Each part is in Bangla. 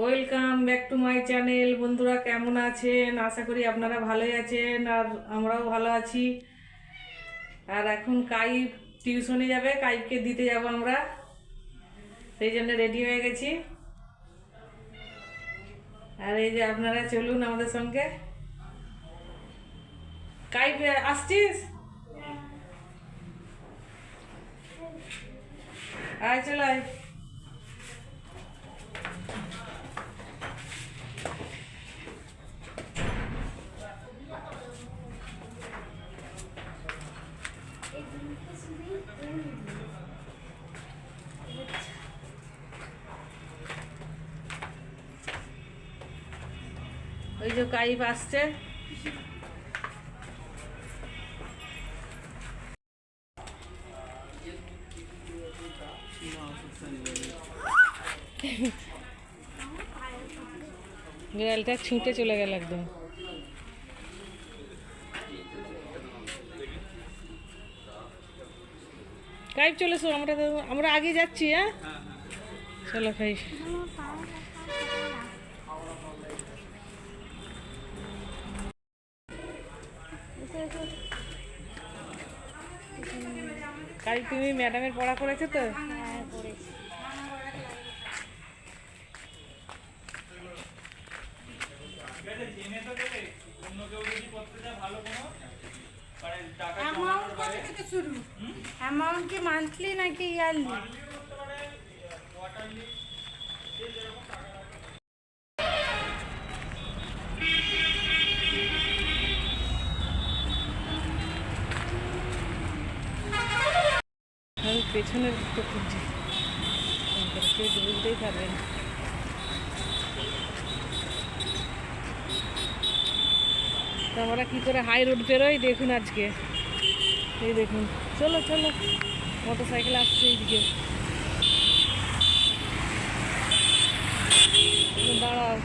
Welcome back to my channel বন্ধুরা কেমন আছেন? আশা করি আপনারা ভালোই আছেন আর আমরাও ভালো আছি। আর এখন কাইব টিউশনে যাবে কাইবকে দিতে যাব আমরা। সেই জন্য রেডি হয়ে গেছি। আর এই যে আপনারা চলুন আমাদের সঙ্গে। কাইব আসছিস? আয়, চল আয়। ওই যে কাইব আসছে। বিড়ালটা ছুটে চলে গেল একদম। কাইব চলে এসো আমরা তো আমরা আগে যাচ্ছি হ্যাঁ? চলো খাই কাল তুমি ম্যাডামের পড়া করেছ তো? অ্যামাউন্ট কত থেকে শুরু? অ্যামাউন্ট কি মান্থলি নাকি ইয়ারলি আমি পেছনের খুঁজছি কেউ বুঝতেই পারবে না। তো আমরা কী করে হাই রোড পেরোই দেখুন আজকে। এই দেখুন। চলো চলো। মোটর সাইকেল আসছে এইদিকে। দাঁড়াও।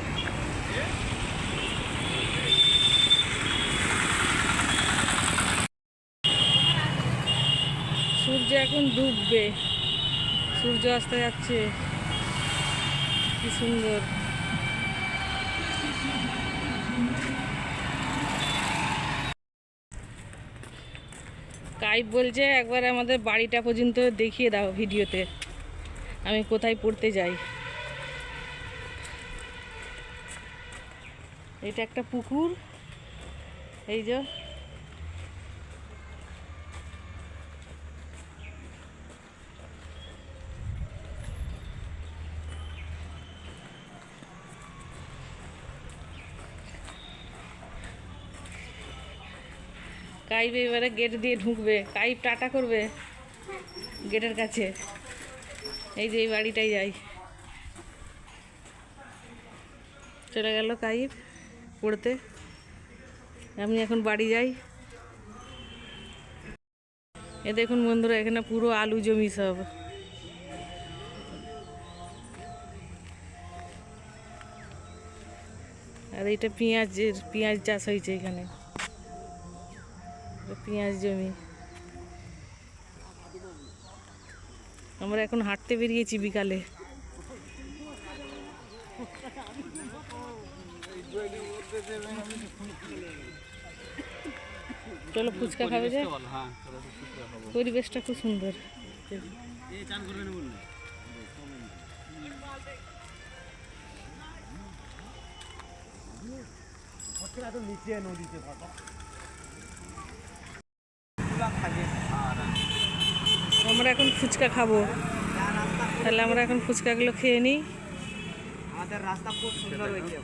সূর্য এখন ডুববে। সূর্য আসতে যাচ্ছে। কি সুন্দর। কাইব বলছে, একবার আমাদের বাড়িটা পর্যন্ত দেখিয়ে দাও ভিডিওতে। আমি কোথায় পড়তে যাই? এটা একটা পুকুর। এই যে কাইব এবারে গেট দিয়ে ঢুকবে। কাইব টাটা করবে গেটের কাছে। এই যে এই বাড়িটাই যাই চলে গেল কাইব পড়তে। আমি এখন বাড়ি যাই। এ দেখুন বন্ধুরা, এখানে পুরো আলু জমি সব। আর এটা পেঁয়াজের, পেঁয়াজ চাষ হয়েছে এখানে। পেঁয়াজ জমি। আমরা এখন হাঁটতে বেরিয়েছি বিকালে। চলো ফুচকা খাবে যে? পরিবেশটা খুব সুন্দর। আমরা এখন ফুচকা খাব। তাহলে আমরা এখন ফুচকাগুলো খেয়ে নিই। আমাদের রাস্তা খুব সুন্দর হয়েছে।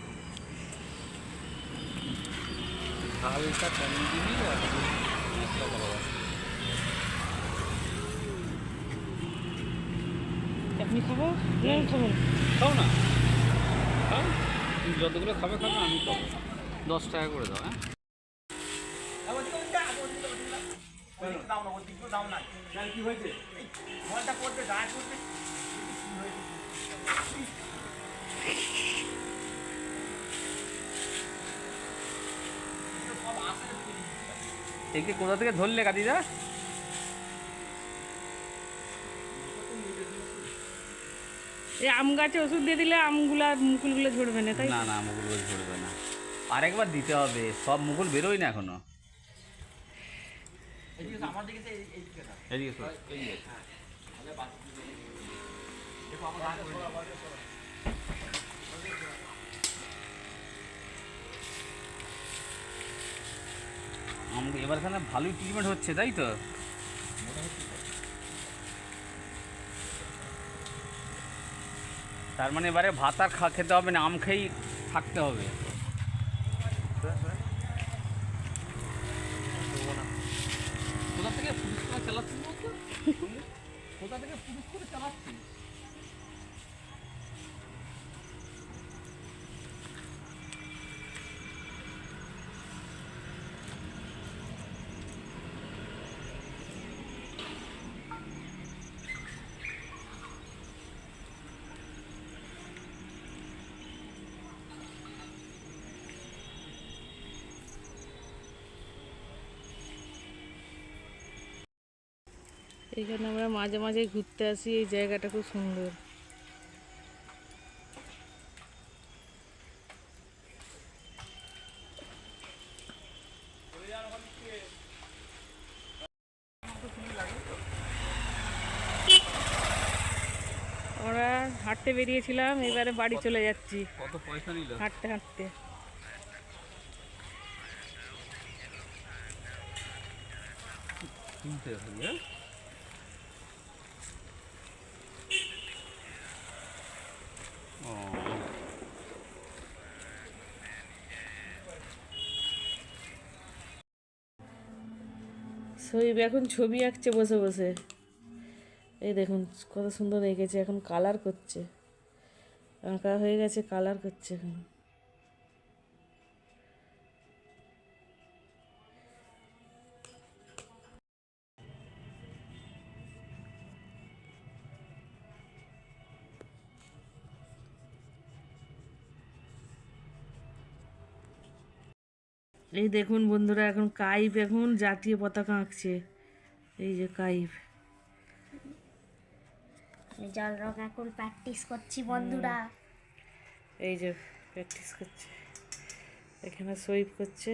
আপনি খাব? না খাব খাও না। খাও। যতগুলো খাবে খাবে আমি খাব। দশ টাকা করে দাও হ্যাঁ? একে কোথা থেকে ধরলে কাদিদা এই আম গাছে ওষুধ দিয়ে দিলে আমগুলা মুকুলগুলো ঝরবে না তাই না না মুকুল গাছ ঝরবে না। আরেকবার দিতে হবে সব মুকুল বেরোয় না এখনও। এদিকে সর। আম- এবার এখানে ভালোই ট্রিটমেন্ট হচ্ছে তাই তো? তার মানে এবারে ভাত আর খেতে হবে না আম খেয়েই থাকতে হবে কোথা থেকে পুলিশ করে চালাচ্ছিস বলতো কোথা থেকে পুলিশ করে চালাচ্ছিস এইখানে আমরা মাঝে মাঝে ঘুরতে আসি এই জায়গাটা খুব সুন্দর। আমরা হাঁটতে বেরিয়েছিলাম এবারে বাড়ি চলে যাচ্ছি। কত পয়সা নিল? হাঁটতে হাঁটতে। কিনতে হবে ও এখন ছবি আঁকছে বসে বসে। এই দেখুন, কত সুন্দর এঁকেছে, এখন কালার করছে। আঁকা হয়ে গেছে কালার করছে এখন। এই দেখুন বন্ধুরা এখন কাইপ এখন জাতীয় পতাকা আঁকছে। এই যে কাইপ জল রং এখন প্র্যাকটিস করছি বন্ধুরা। এই যে প্র্যাকটিস করছে। এখানে সুইপ করছে।